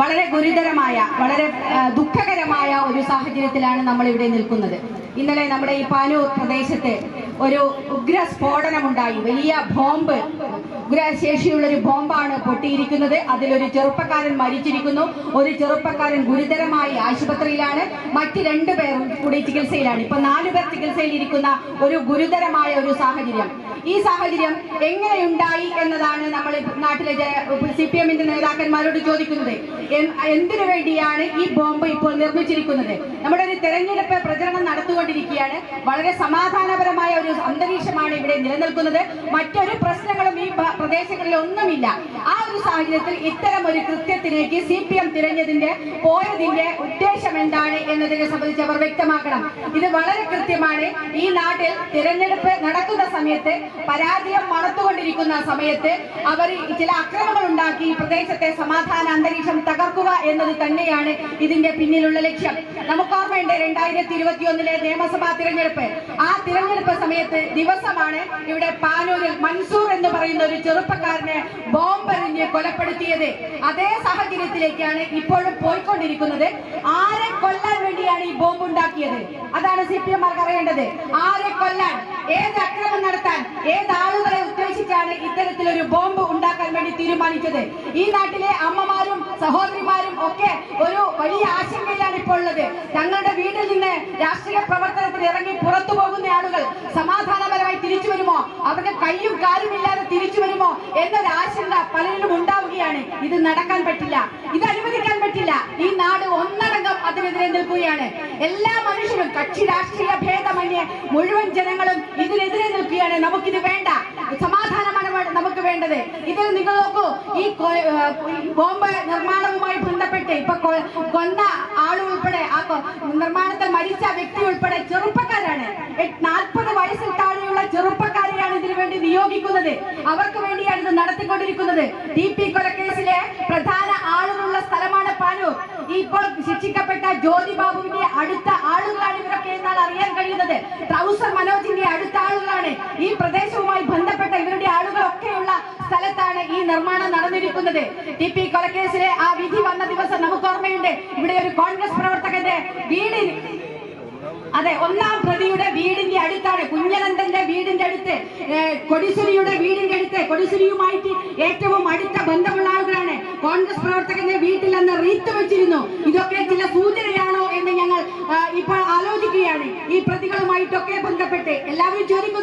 വളരെ ഗുരുതരമായ വളരെ ദുഃഖകരമായ ഒരു സാഹചര്യത്തിലാണ് നമ്മൾ ഇവിടെ നിൽക്കുന്നത്. ഇന്നലെ നമ്മുടെ ഈ പാനൂർ പ്രദേശത്ത് ഒരു ഉഗ്ര സ്ഫോടനമുണ്ടായി. വലിയ ബോംബ് ഉഗ്രശേഷിയുള്ള ഒരു ബോംബാണ് പൊട്ടിയിരിക്കുന്നത്. അതിലൊരു ചെറുപ്പക്കാരൻ മരിച്ചിരിക്കുന്നു. ഒരു ചെറുപ്പക്കാരൻ ഗുരുതരമായി ആശുപത്രിയിലാണ്. മറ്റ് രണ്ടു പേരും കൂടി ചികിത്സയിലാണ്. ഇപ്പൊ നാലു പേർ ചികിത്സയിൽ ഇരിക്കുന്ന ഒരു ഗുരുതരമായ ഒരു സാഹചര്യം. ഈ സാഹചര്യം എങ്ങനെയുണ്ടായി എന്നതാണ് നമ്മൾ നാട്ടിലെ സി പി എമ്മിന്റെ നേതാക്കന്മാരോട് ചോദിക്കുന്നത്. എന്തിനു വേണ്ടിയാണ് ഈ ബോംബ് ഇപ്പോൾ നിർമ്മിച്ചിരിക്കുന്നത്? നമ്മുടെ ഒരു തെരഞ്ഞെടുപ്പ് പ്രചരണം നടത്തുകൊണ്ടിരിക്കുകയാണ് വളരെ സമാധാനപരമായ ഒരു നിലനിൽക്കുന്നത് മറ്റൊരു പ്രശ്നങ്ങളും ഈ പ്രദേശങ്ങളിൽ ഒന്നുമില്ല. ആ ഒരു സാഹചര്യത്തിൽ ഇത്തരം ഒരു കൃത്യത്തിലേക്ക് സി പി എം തിരഞ്ഞതിന്റെ പോയതിന്റെ ഉദ്ദേശം എന്താണ് എന്നതിനെ സംബന്ധിച്ച് അവർ വ്യക്തമാക്കണം. ഇത് വളരെ കൃത്യമാണ്. ഈ നാട്ടിൽ തിരഞ്ഞെടുപ്പ് നടക്കുന്ന സമയത്ത് പരാജയം മണത്തുകൊണ്ടിരിക്കുന്ന സമയത്ത് അവർ ചില അക്രമങ്ങൾ ഉണ്ടാക്കി ഈ പ്രദേശത്തെ സമാധാന അന്തരീക്ഷം തകർക്കുക എന്നത് തന്നെയാണ് ഇതിന്റെ പിന്നിലുള്ള ലക്ഷ്യം. നമുക്ക് ഓർമ്മയുണ്ട് രണ്ടായിരത്തി ഇരുപത്തി ഒന്നിലെ നിയമസഭാ തിരഞ്ഞെടുപ്പ്. ആ തിരഞ്ഞെടുപ്പ് സമയത്ത് ദിവസമാണ് ഇവിടെ പാനൂരിൽ മൻസൂർ എന്ന് പറയുന്ന ഒരു ചെറുപ്പക്കാരനെ ബോംബെറിഞ്ഞ് കൊലപ്പെടുത്തിയത്. അതേ സാഹചര്യത്തിലേക്കാണ് ഇപ്പോഴും പോയിക്കൊണ്ടിരിക്കുന്നത്. ആരെ കൊല്ലാൻ വേണ്ടിയാണ് ഈ ബോംബ് ഉണ്ടാക്കിയത് അതാണ് സി പി എംമാർക്ക് അറിയേണ്ടത്. ആരെ കൊല്ലാൻ ഏത് അക്രമം നടത്താൻ ഏത് ആളുകളെ ഉദ്ദേശിച്ചാണ് ഇത്തരത്തിലൊരു ബോംബ് ഉണ്ടാക്കാൻ വേണ്ടി തീരുമാനിച്ചത്? ഈ നാട്ടിലെ അമ്മമാരും സഹോദരിമാരും ഒക്കെ ഒരു വലിയ ആശങ്കയിലാണ് ഇപ്പോൾ ഉള്ളത്. തങ്ങളുടെ വീട്ടിൽ നിന്ന് രാഷ്ട്രീയ പ്രവർത്തനത്തിൽ ഇറങ്ങി പുറത്തു പോകുന്ന ആളുകൾ വരുമോ അവരുടെ കയ്യും കാലും ഇല്ലാതെ തിരിച്ചു വരുമോ എന്നൊരു ആശങ്ക പലരിലും ഉണ്ടാവുകയാണ്. ഇത് നടക്കാൻ പറ്റില്ല. ഇത് അനുവദിക്കാൻ പറ്റില്ല. ഈ നാട് ഒന്നടങ്കം അതിനെതിരെ നിൽക്കുകയാണ്. എല്ലാ മനുഷ്യരും കക്ഷി രാഷ്ട്രീയ ഭേദമന്യേ മുഴുവൻ ജനങ്ങളും ഇതിനെതിരെ നിൽക്കുകയാണ്. നമുക്കിത് വേണ്ട. സമാധാനമാണ് നമുക്ക് വേണ്ടത്. ഇതിൽ നിങ്ങൾ നോക്കൂ. ഈ ബോംബ് നിർമ്മാണവുമായി ബന്ധപ്പെട്ട് ഇപ്പൊ കൊന്ന ആളുൾപ്പെടെ ആ നിർമ്മാണത്തിൽ മരിച്ച വ്യക്തി ഉൾപ്പെടെ ചെറുപ്പക്കാരാണ് നിയോഗിക്കുന്നത് അവർക്ക് വേണ്ടിയാണ് ഇത് നടത്തിക്കൊണ്ടിരിക്കുന്നത്. ടി പി കൊലക്കേസിലെ പ്രധാന ആളുകളുള്ള സ്ഥലമാണ് പാനൂർ. ഇപ്പോൾ ശിക്ഷിക്കപ്പെട്ട ജ്യോതി ബാബുവിന്റെ അടുത്ത ആളുകളാണ് ഇവരൊക്കെ എന്നാണ് അറിയാൻ കഴിയുന്നത്. ട്രൗസർ മനോജിന്റെ അടുത്ത ആളുകളാണ്. ഈ പ്രദേശവുമായി ബന്ധപ്പെട്ട ഇവരുടെ ആളുകളൊക്കെയുള്ള സ്ഥലത്താണ് ഈ നിർമ്മാണം നടന്നിരിക്കുന്നത്. ടി പി കൊലക്കേസിലെ ആ വിധി വന്ന ദിവസം നമുക്ക് ഓർമ്മയുണ്ട്. ഇവിടെ ഒരു കോൺഗ്രസ് പ്രവർത്തകന്റെ വീട് അതെ ഒന്നാം പ്രതിയുടെ വീടിന്റെ അടുത്താണ് ഏ, കൊടിസുരിയുടെ വീടിന്റെ അടുത്ത് കൊടിസുരിയുമായിട്ട് ഏറ്റവും അടുത്ത ബന്ധമുള്ള ആളുകളാണ്. കോൺഗ്രസ് പ്രവർത്തകന്റെ വീട്ടിൽ അന്ന് റീത്ത് വെച്ചിരുന്നു. ഇതൊക്കെ ചില സൂചനയാണോ എന്ന് ഞങ്ങൾ ഇപ്പോൾ ആലോചിക്കുകയാണ്. ഈ പ്രതികളുമായിട്ടൊക്കെ ബന്ധപ്പെട്ട് എല്ലാവരും ചോദിക്കുന്നു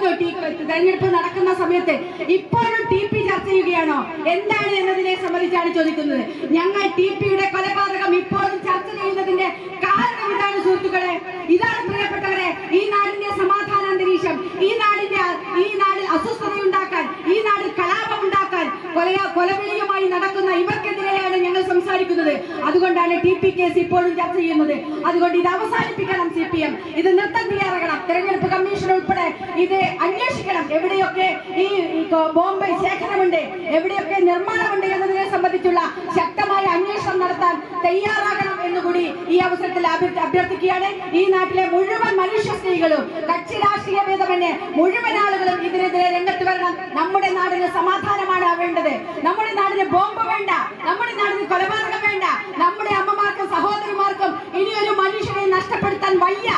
തെരഞ്ഞെടുപ്പ് നടക്കുന്ന സമയത്ത് ഇപ്പോഴും ടി പി ചർച്ച ചെയ്യുകയാണോ? എന്താണ് എന്നതിനെ സംബന്ധിച്ചാണ് ചോദിക്കുന്നത്. ഞങ്ങൾ ടി പിയുടെ കൊലപാതകം ഇപ്പോഴും ചർച്ച ചെയ്യുന്നതിന്റെ കാരണം ഇതാണ് സുഹൃത്തുക്കളെ ഇതാണ് പ്രിയപ്പെട്ടവരെ ഈ നാടിന്റെ സമാധാന അന്തരീക്ഷം ഈ നാടിന്റെ ഈ നാടിൽ അസ്വസ്ഥതയുണ്ടാക്കാൻ ഈ നാടിൽ കലാപം ഉണ്ടാക്കാൻ കൊല കൊലവിളിയുമായി നടക്കുന്ന ഇവർക്കെതിരെയാണ് ഞങ്ങൾ സംസാരിക്കുന്നത്. അതുകൊണ്ടാണ് ടി പി കേസ് ഇപ്പോഴും ചർച്ച ചെയ്യുന്നത്. അതുകൊണ്ട് ഇത് അവസാനിപ്പിക്കണം സി പി എം. ഇത് നൃത്തം തയ്യാറാകണം തെരഞ്ഞെടുപ്പ് കമ്മീഷൻ ഉൾപ്പെടെ ഇത് അന്വേഷിക്കണം. എവിടെയൊക്കെ ഈ ബോംബെ ശേഖരമുണ്ട് എവിടെയൊക്കെ നിർമ്മാണമുണ്ട് എന്നതിനെ സംബന്ധിച്ചുള്ള ശക്തമായ അന്വേഷണം നടത്താൻ തയ്യാറാകണം എന്നുകൂടി ഈ അവസരത്തിൽ അഭ്യ- അഭ്യർത്ഥിക്കുകയാണ്. ഈ നാട്ടിലെ മുഴുവൻ മനുഷ്യ സ്ത്രീകളും കക്ഷി രാഷ്ട്രീയ ഭേദമന്യേ മുഴുവൻ ആളുകളും ഇതിനെതിരെ രംഗത്ത് വരണം. നമ്മുടെ നാടിന് സമാധാനമാണ്. വേണ്ടത്. നമ്മുടെ നാടിന് ബോംബ് വേണ്ട. നമ്മുടെ നാടിന് കൊലപാതകം വേണ്ട. നമ്മുടെ അമ്മമാർക്കും സഹോദരിമാർക്കും ഇനി ഒരു മനുഷ്യനെ നഷ്ടപ്പെടുത്താൻ വയ്യ.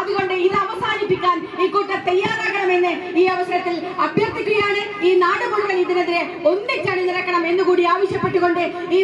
അതുകൊണ്ട് ഇത് അവസാനിപ്പിക്കാൻ ഈ കൂട്ടർ തയ്യാറാകണമെന്ന് ഈ അവസരത്തിൽ അഭ്യർത്ഥിക്കുകയാണ്. ഈ നാട് മുഴുവൻ ഇതിനെതിരെ ഒന്നിച്ചണിനിരക്കണം എന്നുകൂടി ആവശ്യപ്പെട്ടുകൊണ്ട് ഈ